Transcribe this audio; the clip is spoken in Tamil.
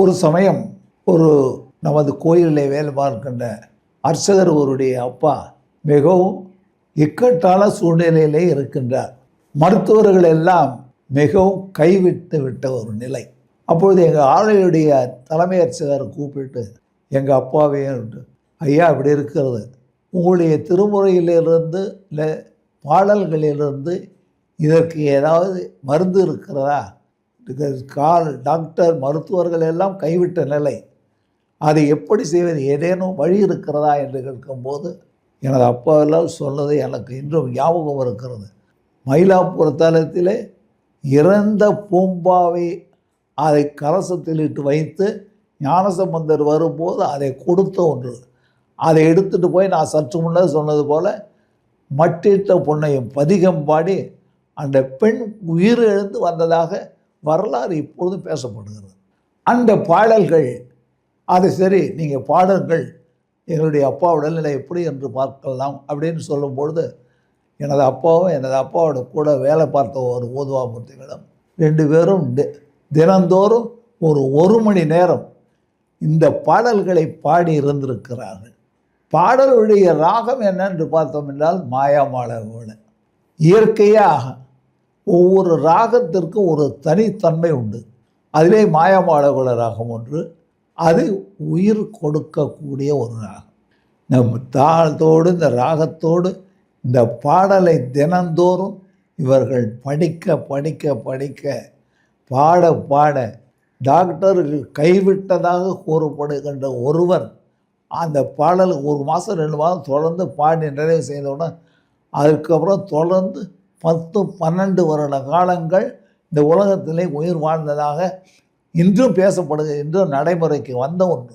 ஒரு சமயம் ஒரு நமது கோயிலில் வேலை பார்க்கின்ற அர்ச்சகர் ஒருடைய அப்பா மிகவும் இக்கட்டான சூழ்நிலையிலே இருக்கின்றார். மருத்துவர்கள் எல்லாம் மிகவும் கைவிட்டு விட்ட ஒரு நிலை. அப்பொழுது எங்கள் ஆலையுடைய தலைமை அர்ச்சகர் கூப்பிட்டு எங்கள் அப்பாவே ஐயா இப்படி இருக்கிறது. உங்களுடைய திருமுறையிலிருந்து இல்லை பாடல்களிலிருந்து இதற்கு ஏதாவது மருந்து இருக்கிறதா? கால் டாக்டர் மருத்துவர்கள் எல்லாம் கைவிட்ட நிலை. அதை எப்படி செய்வது? ஏதேனும் வழி இருக்கிறதா என்று கேட்கும்போது எனது அப்பாவெல்லாம் சொன்னது எனக்கு இன்றும் ஞாபகம் இருக்கிறது. மயிலாப்பூர் தலத்திலே இறந்த பூம்பாவை அதை கலசத்தில் இட்டு வைத்து ஞானசம்பந்தர் வரும்போது அதை கொடுத்த ஒன்று. அதை எடுத்துட்டு போய் நான் சற்று முன்னர் சொன்னது போல் மட்டிட்ட பொண்ணையும் பதிகம் பாடி அந்த பெண் உயிர் எழுந்து வந்ததாக வரலாறு இப்பொழுதும் பேசப்படுகிறது. அந்த பாடல்கள் அது சரி நீங்கள் பாடல்கள் எங்களுடைய அப்பா உடல்நிலை எப்படி என்று பார்க்கலாம் அப்படின்னு சொல்லும் பொழுது எனது அப்பாவும் எனது அப்பாவோட கூட வேலை பார்த்த ஒரு ஓதுவாமூர்த்திகளும் ரெண்டு பேரும் தி- தினந்தோறும் ஒரு ஒரு மணி நேரம் இந்த பாடல்களை பாடி இருந்திருக்கிறார்கள். பாடலுடைய ராகம் என்னென்று பார்த்தோம் என்றால் மாயாமாளவோட இயற்கையாக ஒவ்வொரு ராகத்திற்கும் ஒரு தனித்தன்மை உண்டு. அதிலே மாயமாடகுல ராகம் ஒன்று அது உயிர் கொடுக்கக்கூடிய ஒரு ராகம். நம் தாளத்தோடு இந்த ராகத்தோடு இந்த பாடலை தினந்தோறும் இவர்கள் படிக்க படிக்க படிக்க பாட பாட டாக்டர்கள் கைவிட்டதாக கூறப்படுகின்ற ஒருவர் அந்த பாடல் ஒரு மாதம் ரெண்டு மாதம் தொடர்ந்து பாடி நிறைவு செய்தவுடன் அதுக்கப்புறம் தொடர்ந்து பத்து பன்னெண்டு வருட காலங்கள் இந்த உலகத்திலே உயிர் வாழ்ந்ததாக இன்றும் பேசப்படுகிறது இன்றும் நடைமுறைக்கு வந்த ஒன்று.